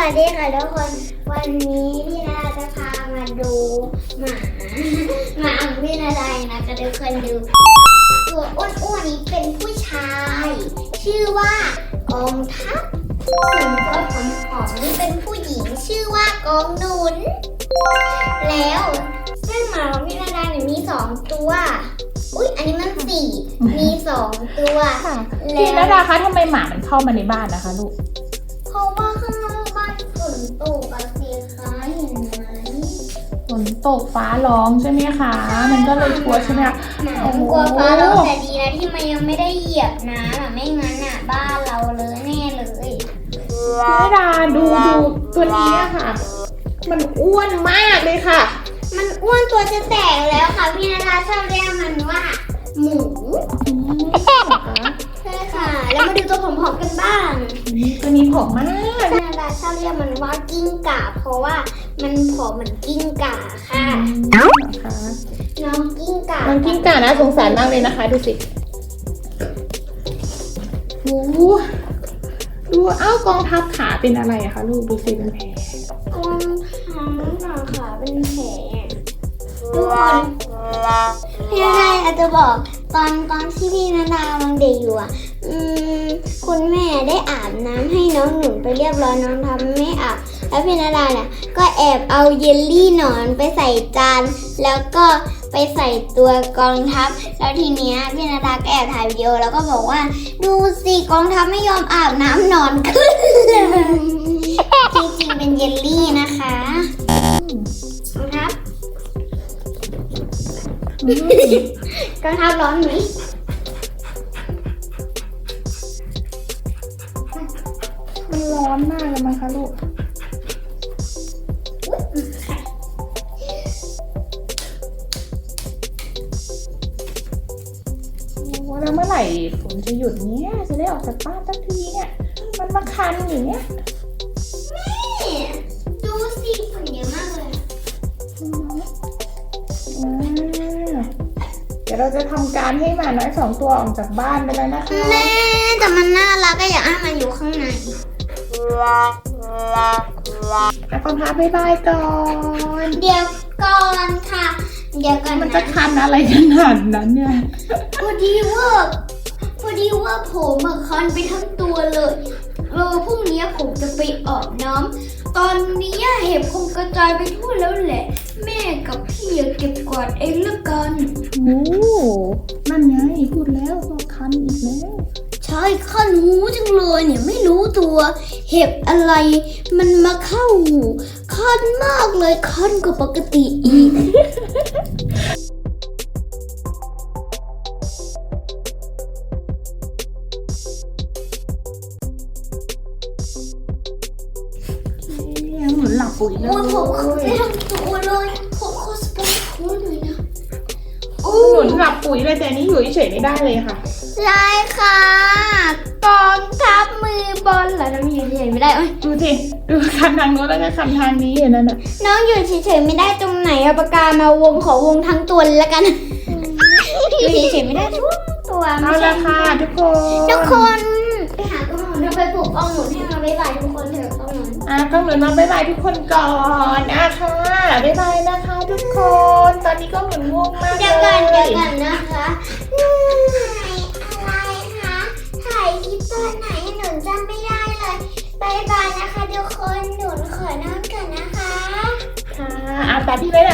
วัสดีค่ะทุกคน วันนี้พี่นาจะพามาดูหมาหมาของพี่นาไดนะคะทุกคนดู ตัวอ้วนๆนี้เป็นผู้ชาย ชื่อว่ากองทัพส่วนตัวผอมๆนี่เป็นผู้หญิงชื่อว่ากองหนุน แล้วซึ่งหมาของพี่นาไดเนี่ยมีสองตัว อุ๊ยอันนี้มันสี่มีสองตัวค่ะแล้พี่วนดาคะทำไมหมามันเข้ามาในบ้านนะคะลูกเพราะว่า ตกอะสิคะเห็นไหมฝนตกฟ้าร้องใช่ไหมคะ มันก็เลยชัวร์ใช่ไหมคะหมามันกลัวฟ้าร้องแต่ดีนะที่มันยังไม่ได้เหยียบน้ำอะไม่งั้นอะบ้านเราเลยแน่เลยพี่นดาดูดูตัวนี้อะค่ะ มันอ้วนมากเลยค่ะ มันอ้วนตัวจะแตกแล้วค่ะพี่นาดาชอบเรียกมันว่า หมูอืมเหรอคะใช่ค่ะ แล้วมาดูตัวผอมๆกันบ้าง ตัวนี้ผอมมากพี่นาดาชอบเรียกมันว่ากิ้งก่า เพราะว่ามันผอมเหมือนกิ้งก่าค่ะเหรอคะน้องกิ้งก่าน้องกิ้งก่านะสงสารมากเลยนะคะ ดูสิโอ้โหดูเอ้ากองทัพขาเป็นอะไรอะคะลูกดูสิเป็นแผลกองทั้งขาขาเป็นแผลทุกคนพี่นาดาอาจจะบอกตอนตอนที่พี่นาดาวังเด็กอยู่อะอืมคุณแม่ได้อาบน้ำให้ น้องหนุนไปเรียบร้อยน้องทำไม่อาบแล้วพี่นาดาเนี่ยก็แอบเอาเยลลี่หนอนไปใส่จาน แล้วก็ไปใส่ตัวกองทัพ แล้วทีเนี้ยพี่นาดาก็แอบถ่ายวิดีโอแล้วก็บอกว่า ดูสิกองทัพไม่ยอมอาบน้ำหนอนขึ้นจริงๆเป็นเยลลี่นะคะกองทัพกองทัพร้อนไหม ร้อนมากเลยมั้งคะลูกโอ้แล้วเมื่อไหร่ฝนจะหยุดเนี้ยจะได้ออกจากบ้านสักทีเนี่ย มันมาคันอย่างเนี้ยนี่ดูสิฝุ่นเยอะมากเลยอืมอ่าเดี๋ยวเราจะทำการให้หมาน้อยสองตัวออกจากบ้านไปแล้วนะคะแม่แต่มันน่ารักก็อยากให้มันอยู่ข้างใน แล้วก็พาบายบายก่อนเดี๋ยวก่อนค่ะ เดี๋ยวก่อนมันจะนะคันอะไรขนาดนั้นเนี่ยพอดีว่าพอดีว่าผมอะคันไปทั้งตัวเลยเออพรุ่งนี้ผมจะไปอาบน้ำตอนนี้เห็บคงกระจายไปทั่วแล้วแหละ แม่กับพี่อะเก็บกวาดเองละกัน โอ้นั่นไงพูดแล้วก็คันอีกแล้ว ใช่คันหูจังเลยเนี่ยไม่รู้ตัว เห็บอะไร มันมาเข้าหูคันมากเลยคันกว่าปกติอีกยังเหมือนหลับปุ๋ยเลยโอ้ยผมเข้าไปทั้งตัวเลยผมขอสปอนเซอร์หน่อย นะโอ้หนุนหลับปุ๋ยเลยแต่อันนี้อยู่เฉยๆไม่ได้เลยค่ะ ใช่ค่ะกองทัพมือบอลเหรอน้องอยู่เฉยๆไม่ได้เอ้ยดูสิดูคันทางโน้นแล้วก็คันทางนี้อย่างนั้นอะน้องอยู่เฉยๆไม่ได้ตรงไหนเอาปากกามาวงขอวงทั้งตัวเลยละกันอยู่เฉยๆไม่ได้ทุกตัวเอาไม่ใช่ละค่ะทุกคนทุกคนไปหากล้องหนุนเราไปปลูกกล้องหนุนให้มาบ๊ายบายทุกคนเถอะกล้องหนุน อะก็เหมือนมาบ๊ายบายทุกคนก่อนอะค่ะ บ๊ายบายนะคะทุกคน ตอนนี้ก็เหมือนง่วงมากเดี๋ยวก่อนเลเดี๋ยวยก่อนนะคะถ่ายอะไรคะถ่ายคลิปตอนไหนหนุนจำไม่ได้เลยบายบายนะคะทุกคนหนุนขอนอนก่อนนะคะ ค่ะอะตาพี่ไว้แล้วไว้แล้วนะบ